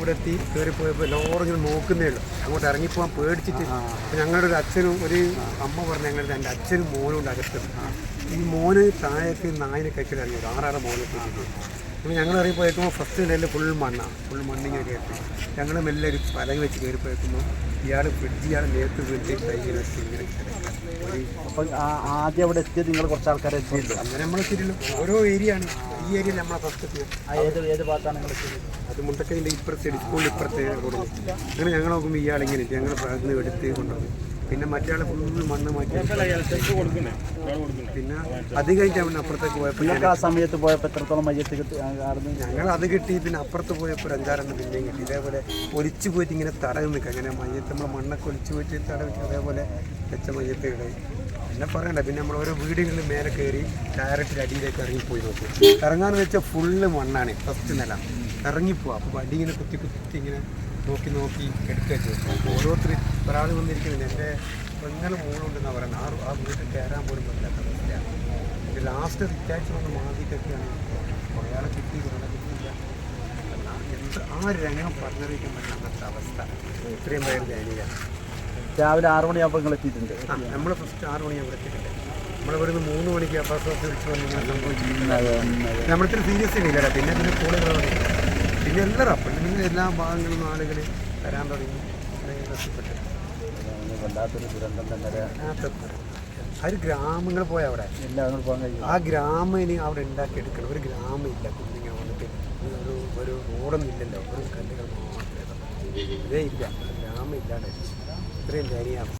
ഇവിടെ എത്തി കയറി പോയപ്പോൾ എല്ലാവരും ഇങ്ങനെ നോക്കുന്നേ ഉള്ളൂ. അങ്ങോട്ട് ഇറങ്ങിപ്പോകാൻ പേടിച്ചിട്ട്. ഞങ്ങളുടെ ഒരു അച്ഛനും ഒരു അമ്മ പറഞ്ഞ ഞങ്ങളുടെ എന്റെ അച്ഛനും മോനും ഉണ്ട് അകത്ത് ഈ മോന് താഴേക്ക് നായിനെ കഴിച്ചിട്ട് ഇറങ്ങി ആറാറ് മോനെ അപ്പോൾ ഞങ്ങൾ ഇറങ്ങിപ്പോയേക്കുമ്പോൾ ഫസ്റ്റ് നിലയിൽ ഫുൾ മണ്ണാണ് ഫുൾ മണ്ണിങ്ങനെ കയറ്റി. ഞങ്ങൾ മെല്ലെ ഒരു പലക വെച്ച് കയറി പോയേക്കുമ്പോൾ ഇയാൾ ഫ്രിഡ്ജിയാണ് നേരത്തെ ഇങ്ങനെ അപ്പം ആദ്യം അവിടെ എത്തിയത് നിങ്ങൾ കുറച്ച് ആൾക്കാരെ എത്തിയില്ല? അങ്ങനെ നമ്മൾ തിരിലും ഓരോ ഏരിയ ആണ്. ഈ ഏരിയ നമ്മളെ ഫസ്റ്റ് എത്തിയത്. ആ ഏത് ഏത് ഭാഗത്താണ് നിങ്ങൾ എത്തിയത്? അത് മുണ്ടക്കൈന്റെ ഇപ്പുറത്തെ സ്കൂളിൽ ഇപ്പുറത്തെ കൊടുക്കും അങ്ങനെ ഞങ്ങൾ നോക്കുമ്പോൾ ഇയാൾ ഇങ്ങനെ ഞങ്ങൾ പ്രാർത്ഥന എടുത്ത് കൊണ്ടുവന്നു. പിന്നെ മറ്റേ ഫുള്ള് മണ്ണ് മാറ്റി പിന്നെ അത് കഴിഞ്ഞിട്ട് അവൻ അപ്പുറത്തേക്ക് പോയപ്പോൾ ആ സമയത്ത് പോയപ്പോൾ എത്രത്തോളം മയ്യത്ത് കിട്ടി? ഞങ്ങൾ അത് കിട്ടി പിന്നെ അപ്പുറത്ത് പോയപ്പോൾ അഞ്ചാറെണ്ണം പിന്നെയും കിട്ടി. ഇതേപോലെ ഒലിച്ചു പോയിട്ട് ഇങ്ങനെ തടവ് നിൽക്കുക അങ്ങനെ മയ്യത്ത് നമ്മൾ മണ്ണൊക്കെ ഒലിച്ചു പോയിട്ട് തടവ് അതേപോലെ വെച്ച മയ്യത്തുകൾ പിന്നെ പറയണ്ട പിന്നെ നമ്മൾ ഓരോ വീടുകളിൽ മേലെ കയറി ഡയറക്റ്റ് അടിയിലേക്ക് ഇറങ്ങിപ്പോയി നോക്കി. ഇറങ്ങാന്ന് വെച്ചാൽ ഫുള്ള് മണ്ണാണ് ഫസ്റ്റ് നില. ഇറങ്ങിപ്പോവാ. അപ്പോൾ വണ്ടി ഇങ്ങനെ കുത്തി കുത്തി ഇങ്ങനെ നോക്കി നോക്കി എടുക്കുക ചെയ്യും. ഓരോരുത്തർ ഒരാൾ വന്നിരിക്കുന്നത് എന്റെ പെങ്ങനെ മോളുണ്ടെന്നാണ് പറയുന്നത്. ആ ആ വീട്ടിൽ കയറാൻ പോലും പറ്റാത്ത അവസ്ഥയാണ്. എന്റെ ലാസ്റ്റ് റിറ്റാച്ച് വന്ന് മാതിക്കൊക്കെയാണ് ഒരാളെ കിട്ടി ഒരാളെ കിട്ടിയില്ല. എന്ത് ആ രംഗം പറഞ്ഞറിയിക്കാൻ പറ്റാത്ത അവസ്ഥ. ഇത്രയും പേര് ദയനീയാണ് രാവിലെ ആറ് മണിയാകുമ്പോൾ നിങ്ങൾ എത്തിയിട്ടുണ്ട്. ആ നമ്മൾ ഫസ്റ്റ് ആറ് മണിയാകുമ്പോൾ എത്തിയിട്ടുണ്ട്. നമ്മളിവിടുന്ന് മൂന്ന് മണിക്ക് അപ്പാസ് വിളിച്ച് വന്ന് ഇങ്ങനെ സംഭവിച്ചിരിക്കുന്നത് അതെ. സീരിയസ് ഇല്ലടാ പിന്നെ പിന്നെ കൂടുതൽ പിന്നെ എല്ലാവരും അപ്പം പിന്നെ എല്ലാ ഭാഗങ്ങളും ആളുകൾ വരാൻ തുടങ്ങി. ഒരു ഗ്രാമങ്ങൾ പോയ അവിടെ. ആ ഗ്രാമം ഇനി അവിടെ ഉണ്ടാക്കിയെടുക്കണം. ഒരു ഗ്രാമം ഇല്ല കുഞ്ഞിങ്ങനെ വന്നിട്ട്. ഒരു ഒരു റോഡൊന്നും ഇല്ലല്ലോ. ഒരു കല്ലുകൾ മാത്രമേ ഇതേ ഇല്ല ഗ്രാമം ഇല്ലാതെ ഇത്രയും അവസ്ഥ